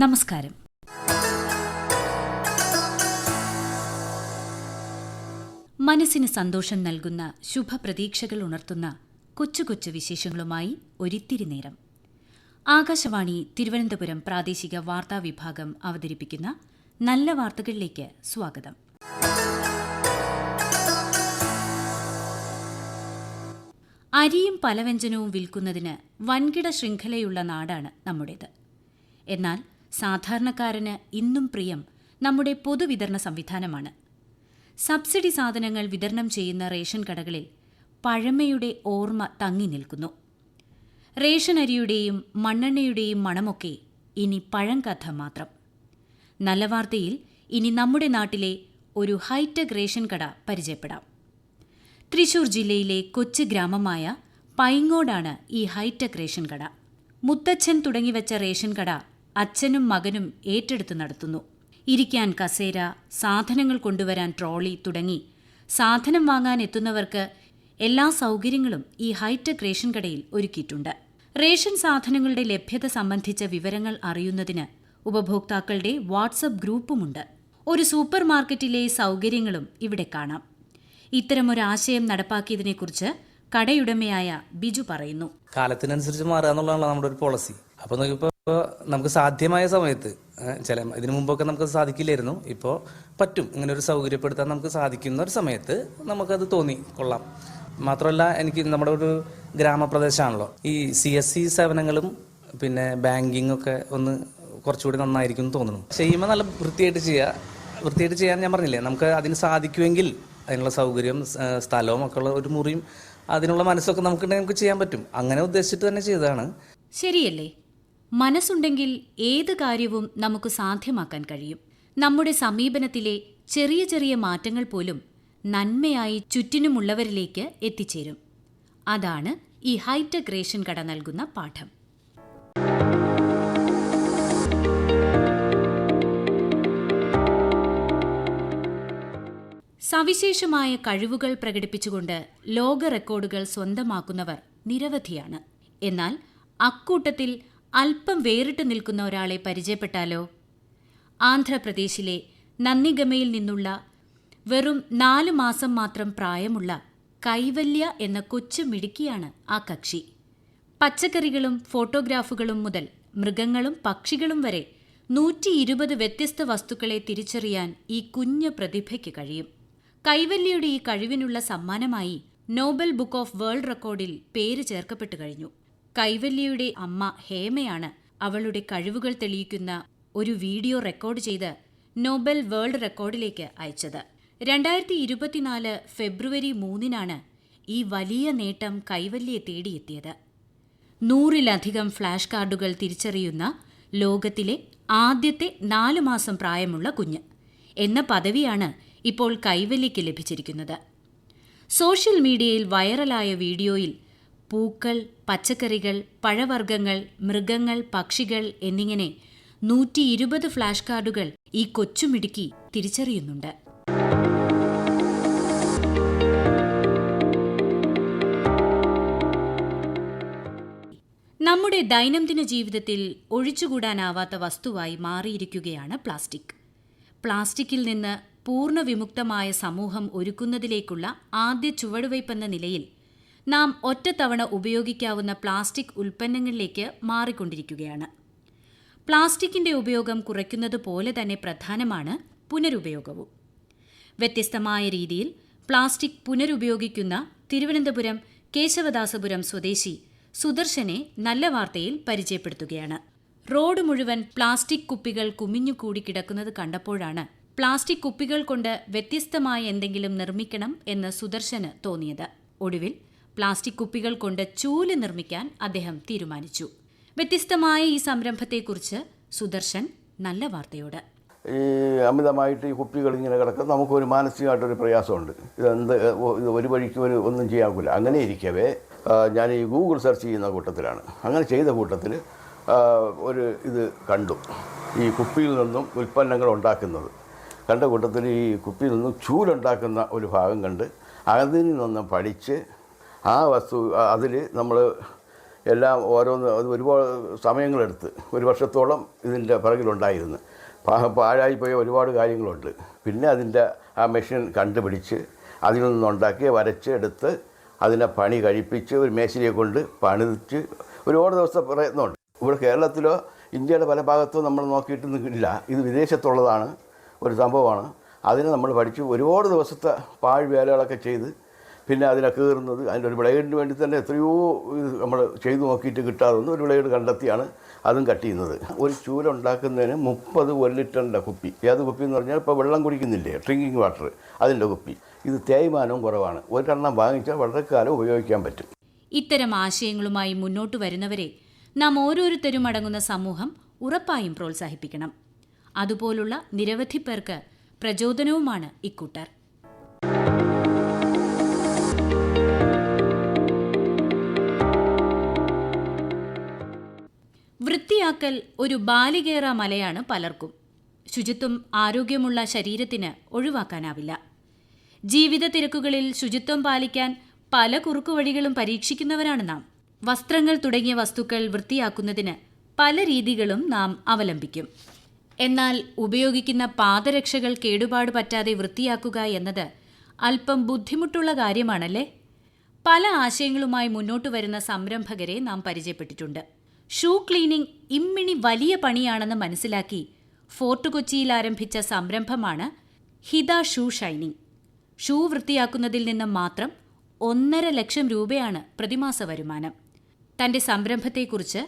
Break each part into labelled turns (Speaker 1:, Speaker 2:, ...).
Speaker 1: നമസ്കാരം. മനസ്സിന് സന്തോഷം നൽകുന്ന ശുഭപ്രതീക്ഷകൾ ഉണർത്തുന്ന കൊച്ചു കൊച്ചു വിശേഷങ്ങളുമായി ഒരിത്തിരി നേരം. ആകാശവാണി തിരുവനന്തപുരം പ്രാദേശിക വാർത്താ വിഭാഗം അവതരിപ്പിക്കുന്ന നല്ല വാർത്തകളിലേക്ക് സ്വാഗതം. അരിയും പലവ്യഞ്ജനവും വിൽക്കുന്നതിന് വൻകിട ശൃംഖലയുള്ള നാടാണ് നമ്മുടേത്. എന്നാൽ സാധാരണക്കാരന് ഇന്നും പ്രിയം നമ്മുടെ പൊതുവിതരണ സംവിധാനമാണ്. സബ്സിഡി സാധനങ്ങൾ വിതരണം ചെയ്യുന്ന റേഷൻ കടകളിൽ പഴമയുടെ ഓർമ്മ തങ്ങി നിൽക്കുന്നു. റേഷൻ അരിയുടെയും മണ്ണെണ്ണയുടെയും മണമൊക്കെ ഇനി പഴങ്കഥ മാത്രം. നല്ല വാർത്തയിൽ ഇനി നമ്മുടെ നാട്ടിലെ ഒരു ഹൈടെക് റേഷൻ കട പരിചയപ്പെടാം. തൃശൂർ ജില്ലയിലെ കൊച്ചു ഗ്രാമമായ പൈങ്ങോടാണ് ഈ ഹൈടെക് റേഷൻ കട. മുത്തച്ഛൻ തുടങ്ങിവച്ച റേഷൻ കട അച്ഛനും മകനും ഏറ്റെടുത്ത് നടത്തുന്നു. ഇരിക്കാൻ കസേര സാധനങ്ങൾ കൊണ്ടുവരാൻ ട്രോളി തുടങ്ങി. സാധനം വാങ്ങാൻ എത്തുന്നവർക്ക് എല്ലാ സൗകര്യങ്ങളും ഈ ഹൈടെക് റേഷൻ കടയിൽ ഒരുക്കിയിട്ടുണ്ട്. റേഷൻ സാധനങ്ങളുടെ ലഭ്യത സംബന്ധിച്ച വിവരങ്ങൾ അറിയുന്നതിന് ഉപഭോക്താക്കളുടെ വാട്സപ്പ് ഗ്രൂപ്പുമുണ്ട്. ഒരു സൂപ്പർ മാർക്കറ്റിലെ സൗകര്യങ്ങളും ഇവിടെ കാണാം. ഇത്തരമൊരാശയം നടപ്പാക്കിയതിനെക്കുറിച്ച് കടയുടമയായ ബിജു പറയുന്നു.
Speaker 2: കാലത്തിനനുസരിച്ച് മാറുക എന്നുള്ളതാണ് നമ്മുടെ ഒരു പോളിസി അപ്പോൾ നോക്കിയപ്പോൾ നമുക്ക് സാധ്യമായ സമയത്ത് ചില ഇതിനു മുമ്പൊക്കെ നമുക്ക് സാധിക്കില്ലായിരുന്നു. ഇപ്പോൾ പറ്റും. ഇങ്ങനെ ഒരു സൗകര്യപ്പെടുത്താൻ നമുക്ക് സാധിക്കുന്ന ഒരു സമയത്ത് നമുക്കത് തോന്നി. കൊള്ളാം. മാത്രമല്ല എനിക്ക് നമ്മുടെ ഒരു ഗ്രാമപ്രദേശമാണല്ലോ. ഈ സി എസ് സി സേവനങ്ങളും പിന്നെ ബാങ്കിങ് ഒക്കെ ഒന്ന് കുറച്ചുകൂടി നന്നായിരിക്കും എന്ന് തോന്നുന്നു. ചെയ്യുമ്പോൾ നല്ല വൃത്തിയായിട്ട് ചെയ്യുക വൃത്തിയായിട്ട് ചെയ്യാൻ ഞാൻ പറഞ്ഞില്ലേ നമുക്ക് അതിന് സാധിക്കുമെങ്കിൽ അതിനുള്ള സൗകര്യം സ്ഥലവും ഒക്കെ ഉള്ള ഒരു മുറിയും അതിനുള്ള മനസ്സൊക്കെ നമുക്ക് നമുക്ക് ചെയ്യാൻ പറ്റും. അങ്ങനെ ഉദ്ദേശിച്ചിട്ട് തന്നെ ചെയ്തതാണ്.
Speaker 1: ശരിയല്ലേ? മനസ്സുണ്ടെങ്കിൽ ഏത് കാര്യവും നമുക്ക് സാധ്യമാക്കാൻ കഴിയും. നമ്മുടെ സമീപനത്തിലെ ചെറിയ ചെറിയ മാറ്റങ്ങൾ പോലും നന്മയായി ചുറ്റിനുമുള്ളവരിലേക്ക് എത്തിച്ചേരും. അതാണ് ഈ ഹൈടെക് റേഷൻ കട നൽകുന്ന പാഠം. സവിശേഷമായ കഴിവുകൾ പ്രകടിപ്പിച്ചുകൊണ്ട് ലോക റെക്കോർഡുകൾ സ്വന്തമാക്കുന്നവർ നിരവധിയാണ്. എന്നാൽ അക്കൂട്ടത്തിൽ അല്പം വേറിട്ട് നിൽക്കുന്ന ഒരാളെ പരിചയപ്പെട്ടാലോ? ആന്ധ്രാപ്രദേശിലെ നന്ദിഗമയിൽ നിന്നുള്ള വെറും നാല് മാസം മാത്രം പ്രായമുള്ള കൈവല്യ എന്ന കൊച്ചു മിടുക്കിയാണ് ആ കക്ഷി. പച്ചക്കറികളും ഫോട്ടോഗ്രാഫുകളും മുതൽ മൃഗങ്ങളും പക്ഷികളും വരെ നൂറ്റി ഇരുപത് വ്യത്യസ്ത വസ്തുക്കളെ തിരിച്ചറിയാൻ ഈ കുഞ്ഞ് പ്രതിഭയ്ക്ക് കഴിയും. കൈവല്യയുടെ ഈ കഴിവിനുള്ള സമ്മാനമായി നോബൽ ബുക്ക് ഓഫ് വേൾഡ് റെക്കോർഡിൽ പേര് ചേർക്കപ്പെട്ടു കഴിഞ്ഞു. കൈവല്യയുടെ അമ്മ ഹേമയാണ് അവളുടെ കഴിവുകൾ തെളിയിക്കുന്ന ഒരു വീഡിയോ റെക്കോർഡ് ചെയ്ത് നോബൽ വേൾഡ് റെക്കോർഡിലേക്ക് അയച്ചത്. രണ്ടായിരത്തി ഇരുപത്തിനാല് ഫെബ്രുവരി മൂന്നിനാണ് ഈ വലിയ നേട്ടം കൈവല്യെ തേടിയെത്തിയത്. നൂറിലധികം ഫ്ലാഷ് കാർഡുകൾ തിരിച്ചറിയുന്ന ലോകത്തിലെ ആദ്യത്തെ നാലു മാസം പ്രായമുള്ള കുഞ്ഞ് എന്ന പദവിയാണ് ഇപ്പോൾ കൈവല്യയ്ക്ക് ലഭിച്ചിരിക്കുന്നത്. സോഷ്യൽ മീഡിയയിൽ വൈറലായ വീഡിയോയിൽ പൂക്കൾ പച്ചക്കറികൾ പഴവർഗങ്ങൾ മൃഗങ്ങൾ പക്ഷികൾ എന്നിങ്ങനെ നൂറ്റി ഇരുപത് ഫ്ലാഷ് കാർഡുകൾ ഈ കൊച്ചുമിടുക്കി തിരിച്ചറിയുന്നുണ്ട്. നമ്മുടെ ദൈനംദിന ജീവിതത്തിൽ ഒഴിച്ചുകൂടാനാവാത്ത വസ്തുവായി മാറിയിരിക്കുകയാണ് പ്ലാസ്റ്റിക്. പ്ലാസ്റ്റിക്കിൽ നിന്ന് പൂർണ വിമുക്തമായ സമൂഹം ഒരുക്കുന്നതിലേക്കുള്ള ആദ്യ ചുവടുവയ്പ്പെന്ന നിലയിൽ നാം ഒറ്റത്തവണ ഉപയോഗിക്കാവുന്ന പ്ലാസ്റ്റിക് ഉൽപ്പന്നങ്ങളിലേക്ക് മാറിക്കൊണ്ടിരിക്കുകയാണ്. പ്ലാസ്റ്റിക്കിന്റെ ഉപയോഗം കുറയ്ക്കുന്നത് പോലെ തന്നെ പ്രധാനമാണ് പുനരുപയോഗവും. വ്യത്യസ്തമായ രീതിയിൽ പ്ലാസ്റ്റിക് പുനരുപയോഗിക്കുന്ന തിരുവനന്തപുരം കേശവദാസപുരം സ്വദേശി സുദർശനെ നല്ല വാർത്തയിൽ പരിചയപ്പെടുത്തുകയാണ്. റോഡ് മുഴുവൻ പ്ലാസ്റ്റിക് കുപ്പികൾ കുമിഞ്ഞുകൂടി കിടക്കുന്നത് കണ്ടപ്പോഴാണ് പ്ലാസ്റ്റിക് കുപ്പികൾ കൊണ്ട് വ്യത്യസ്തമായ എന്തെങ്കിലും നിർമ്മിക്കണം എന്ന് സുദർശന് തോന്നിയത്. ഒടുവിൽ പ്ലാസ്റ്റിക് കുപ്പികൾ കൊണ്ട് ചൂൽ നിർമ്മിക്കാൻ അദ്ദേഹം തീരുമാനിച്ചു. വ്യത്യസ്തമായ ഈ സംരംഭത്തെക്കുറിച്ച് സുദർശൻ നല്ല വാർത്തയോട്.
Speaker 3: ഈ അമിതമായിട്ട് ഈ കുപ്പികൾ ഇങ്ങനെ കിടക്കുന്ന നമുക്കൊരു മാനസികമായിട്ടൊരു പ്രയാസമുണ്ട്. ഇതെന്ത് ഇത് ഒരു വഴിക്ക് ഒരു ഒന്നും ചെയ്യാക്കില്ല അങ്ങനെ ഇരിക്കവേ ഞാൻ ഈ ഗൂഗിൾ സെർച്ച് ചെയ്യുന്ന കൂട്ടത്തിലാണ്. അങ്ങനെ ചെയ്ത കൂട്ടത്തിൽ ഒരു ഇത് കണ്ടു. ഈ കുപ്പിയിൽ നിന്നും ഉൽപ്പന്നങ്ങൾ ഉണ്ടാക്കുന്നത്. കണ്ട കൂട്ടത്തിൽ ഈ കുപ്പിയിൽ നിന്നും ചൂലുണ്ടാക്കുന്ന ഒരു ഭാഗം കണ്ട് അതിൽ നിന്നും പഠിച്ച് ആ വസ്തു അതിൽ നമ്മൾ എല്ലാം ഓരോന്ന് അത് ഒരുപാട് സമയങ്ങളെടുത്ത് ഒരു വർഷത്തോളം ഇതിന്റെ പിറകിലുണ്ടായിരുന്നു. പാഴായിപ്പോയ ഒരുപാട് കാര്യങ്ങളുണ്ട്. പിന്നെ അതിന്റെ ആ മെഷീൻ കണ്ടുപിടിച്ച് അതിൽ നിന്നുണ്ടാക്കി വരച്ച് എടുത്ത് അതിനെ പണി കഴിപ്പിച്ച് ഒരു മേശരിയെ കൊണ്ട് പണിതിച്ച് ഒരുപാട് ദിവസത്തെ പ്രയത്നമുണ്ട്. ഇവിടെ കേരളത്തിലോ ഇന്ത്യയുടെ പല ഭാഗത്തോ നമ്മൾ നോക്കിയിട്ട് ഇല്ല ഇത് വിദേശത്തുള്ളതാണ് ഒരു സംഭവമാണ്. അതിനെ നമ്മൾ പഠിച്ചു ഒരുപാട് ദിവസത്തെ പാഴ് വേലകളൊക്കെ ചെയ്ത് പിന്നെ അതിനെ കീറുന്നത് അതിന്റെ ഒരു ബ്ലേഡിന് വേണ്ടി തന്നെ എത്രയോ നമ്മൾ ചെയ്തു നോക്കിയിട്ട് കിട്ടാതൊന്നും ഒരു ബ്ലേഡ് കണ്ടെത്തിയാണ് അതും കട്ട് ചെയ്യുന്നത്. ഒരു ചൂല ഉണ്ടാക്കുന്നതിന് മുപ്പത് ഒരു ലിറ്ററിന്റെ കുപ്പി. ഏത് കുപ്പി എന്ന് പറഞ്ഞാൽ ഇപ്പോൾ വെള്ളം കുടിക്കുന്നില്ലേ? ഡ്രിങ്കിങ് വാട്ടർ അതിന്റെ കുപ്പി. ഇത് തേയ്മാനവും കുറവാണ്. ഒരെണ്ണം വാങ്ങിച്ചാൽ വളരെ കാലം ഉപയോഗിക്കാൻ പറ്റും.
Speaker 1: ഇത്തരം ആശയങ്ങളുമായി മുന്നോട്ട് വരുന്നവരെ നാം ഓരോരുത്തരും അടങ്ങുന്ന സമൂഹം ഉറപ്പായും പ്രോത്സാഹിപ്പിക്കണം. അതുപോലുള്ള നിരവധി പേർക്ക് പ്രചോദനവുമാണ് ഇക്കൂട്ടർ. വൃത്തിയാക്കൽ ഒരു ബാലികേറ മലയാണ് പലർക്കും. ശുചിത്വം ആരോഗ്യമുള്ള ശരീരത്തിന് ഒഴിവാക്കാനാവില്ല. ജീവിത തിരക്കുകളിൽ ശുചിത്വം പാലിക്കാൻ പല കുറുക്കുവഴികളും പരീക്ഷിക്കുന്നവരാണ് നാം. വസ്ത്രങ്ങൾ തുടങ്ങിയ വസ്തുക്കൾ വൃത്തിയാക്കുന്നതിന് പല രീതികളും നാം അവലംബിക്കും. എന്നാൽ ഉപയോഗിക്കുന്ന പാദരക്ഷകൾ കേടുപാട് പറ്റാതെ വൃത്തിയാക്കുക എന്നത് അല്പം ബുദ്ധിമുട്ടുള്ള കാര്യമാണല്ലേ? പല ആശയങ്ങളുമായി മുന്നോട്ട് വരുന്ന സംരംഭകരെ നാം പരിചയപ്പെട്ടിട്ടുണ്ട്. ഷൂ ക്ലീനിംഗ് ഇമ്മിണി വലിയ പണിയാണെന്ന് മനസ്സിലാക്കി ഫോർട്ട് കൊച്ചിയിൽ ആരംഭിച്ച സംരംഭമാണ് ഹിത ഷൂ ഷൈനിംഗ് ഷൂ വൃത്തിയാക്കുന്നതിൽ നിന്ന് മാത്രം ഒന്നര ലക്ഷം രൂപയാണ് പ്രതിമാസ വരുമാനം. തന്റെ സംരംഭത്തെക്കുറിച്ച്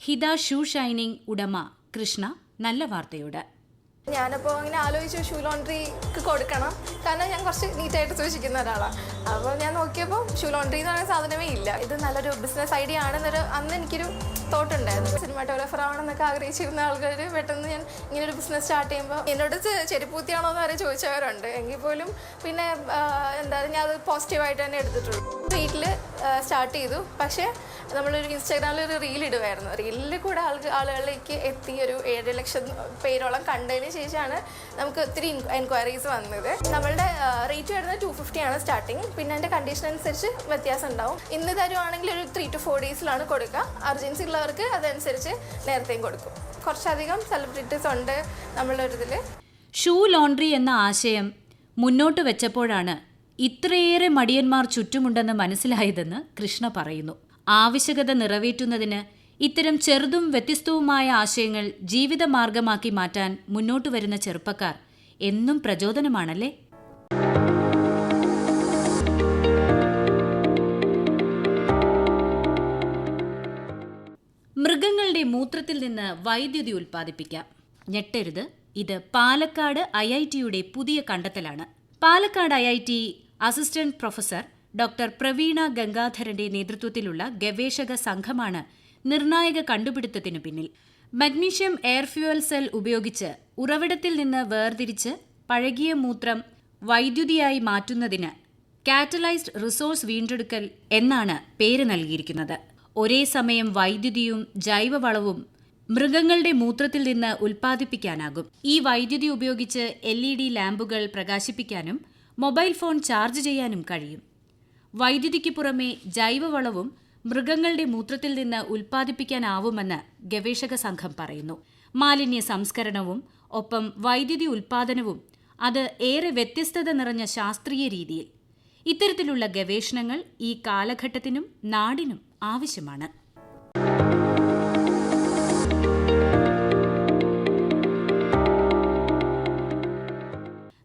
Speaker 1: ഹിത ഷൂ ഷൈനിംഗ് ഉടമ കൃഷ്ണ നല്ല വാർത്തയോട്.
Speaker 4: ഞാനപ്പോൾ ഇങ്ങനെ ആലോചിച്ചു ഷൂ ലോണ്ട്രിക്ക് കൊടുക്കണം. കാരണം ഞാൻ കുറച്ച് നീറ്റായിട്ട് സൂക്ഷിക്കുന്ന ഒരാളാണ് അപ്പോൾ ഞാൻ നോക്കിയപ്പോൾ ഷൂ ലോണ്ട്രി എന്ന് പറയുന്ന സാധനമേ ഇല്ല. ഇത് നല്ലൊരു ബിസിനസ് ഐഡിയ ആണെന്നൊരു അന്ന് എനിക്കൊരു തോട്ട് ഉണ്ടായിരുന്നു. സിനിമാറ്റോഗ്രാഫർ ആവണമെന്നൊക്കെ ആഗ്രഹിച്ചിരുന്ന ആൾക്കാർ പെട്ടെന്ന് ഞാൻ ഇങ്ങനെ ഒരു ബിസിനസ് സ്റ്റാർട്ട് ചെയ്യുമ്പോൾ എന്നോട് ചെരുപ്പൂത്തിയാണോ എന്ന് വരെ ചോദിച്ചവരുണ്ട്. എങ്കിൽ പോലും പിന്നെ എന്താ ഞാൻ അത് പോസിറ്റീവായിട്ട് തന്നെ എടുത്തിട്ടുള്ളൂ. വീട്ടിൽ സ്റ്റാർട്ട് ചെയ്തു. പക്ഷേ നമ്മളൊരു ഇൻസ്റ്റാഗ്രാമിൽ ഒരു റീൽ ഇടുമായിരുന്നു റീലിൽ കൂടെ ആൾക്ക് ആളുകളിലേക്ക് എത്തി ഒരു ഏഴ് ലക്ഷം പേരോളം കണ്ടതിന് ശേഷമാണ് നമുക്ക് ഒത്തിരി എൻക്വയറീസ് വന്നത്. നമ്മളുടെ റേറ്റ് വരുന്നത് ടു ഫിഫ്റ്റി ആണ് സ്റ്റാർട്ടിങ് പിന്നെ അതിന്റെ കണ്ടീഷൻ അനുസരിച്ച് വ്യത്യാസം ഉണ്ടാവും. ഇന്ന് തരുവാണെങ്കിൽ ഒരു ത്രീ ടു ഫോർ ഡേയ്സിലാണ് കൊടുക്കുക. അർജൻസി ഉള്ളവർക്ക് അതനുസരിച്ച് നേരത്തെയും കൊടുക്കും. കുറച്ചധികം സെലിബ്രിറ്റീസ് ഉണ്ട് നമ്മളുടെ ഒരു ഇതിൽ
Speaker 1: ഷൂ ലോണ്ട്രി എന്ന ആശയം മുന്നോട്ട് വെച്ചപ്പോഴാണ് ഇത്രയേറെ മടിയന്മാർ ചുറ്റുമുണ്ടെന്ന് മനസ്സിലായതെന്ന് കൃഷ്ണ പറയുന്നു. ആവശ്യകത നിറവേറ്റുന്നതിന് ഇത്തരം ചെറുതും വ്യത്യസ്തവുമായ ആശയങ്ങൾ ജീവിതമാർഗമാക്കി മാറ്റാൻ മുന്നോട്ട് വരുന്ന ചെറുപ്പക്കാർ എന്നും പ്രചോദനമാണല്ലേ? മൃഗങ്ങളുടെ മൂത്രത്തിൽ നിന്ന് വൈദ്യുതി ഉൽപ്പാദിപ്പിക്കാം. ഞെട്ടരുത്. ഇത് പാലക്കാട് ഐ ഐ ടിയുടെ പുതിയ കണ്ടെത്തലാണ്. Palakkad I I T assistant professor doctor Praveena ഗംഗാധരന്റെ നേതൃത്വത്തിലുള്ള ഗവേഷക സംഘമാണ് നിർണായക കണ്ടുപിടുത്തത്തിനു പിന്നിൽ. മഗ്നീഷ്യം എയർ ഫ്യൂവൽ സെൽ ഉപയോഗിച്ച് ഉറവിടത്തിൽ നിന്ന് വേർതിരിച്ച് പഴകിയ മൂത്രം വൈദ്യുതിയായി മാറ്റുന്നതിന് കാറ്റലൈസ്ഡ് റിസോഴ്സ് വീണ്ടെടുക്കൽ എന്നാണ് പേര് നൽകിയിരിക്കുന്നത്. ഒരേ സമയം വൈദ്യുതിയും ജൈവവളവും മൃഗങ്ങളുടെ മൂത്രത്തിൽ നിന്ന് ഉൽപ്പാദിപ്പിക്കാനാകും. ഈ വൈദ്യുതി ഉപയോഗിച്ച് എൽ ഇ ഡി ലാമ്പുകൾ പ്രകാശിപ്പിക്കാനും മൊബൈൽ ഫോൺ ചാർജ് ചെയ്യാനും കഴിയും. വൈദ്യുതിക്ക് പുറമെ ജൈവവളവും മൃഗങ്ങളുടെ മൂത്രത്തിൽ നിന്ന് ഉൽപ്പാദിപ്പിക്കാനാവുമെന്ന് ഗവേഷക സംഘം പറയുന്നു. മാലിന്യ സംസ്കരണവും ഒപ്പം വൈദ്യുതി ഉൽപ്പാദനവും അത് ഏറെ വ്യത്യസ്തത നിറഞ്ഞ ശാസ്ത്രീയ രീതിയിൽ. ഇത്തരത്തിലുള്ള ഗവേഷണങ്ങൾ ഈ കാലഘട്ടത്തിനും നാടിനും ആവശ്യമാണ്.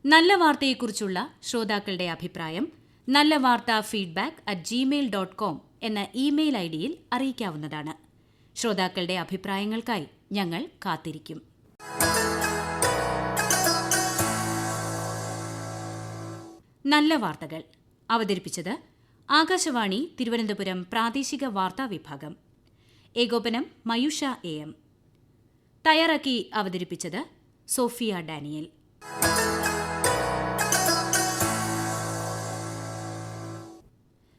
Speaker 1: നല്ല വാർത്തയെക്കുറിച്ചുള്ള ശ്രോതാക്കളുടെ അഭിപ്രായം നല്ല വാർത്ത feedback at Gmail dot com എന്ന ഇമെയിൽ ഐ ഡിയിൽ അറിയിക്കാവുന്നതാണ്. ശ്രോതാക്കളുടെ അഭിപ്രായങ്ങൾക്കായി ഞങ്ങൾ കാത്തിരിക്കും. നല്ല വാർത്തകൾ. അവതരിപ്പിച്ചത് ആകാശവാണി തിരുവനന്തപുരം പ്രാദേശിക വാർത്താ വിഭാഗം. ഏകോപനം മയുഷ എ എം. തയ്യാറാക്കി അവതരിപ്പിച്ചത് സോഫിയ ഡാനിയൽ.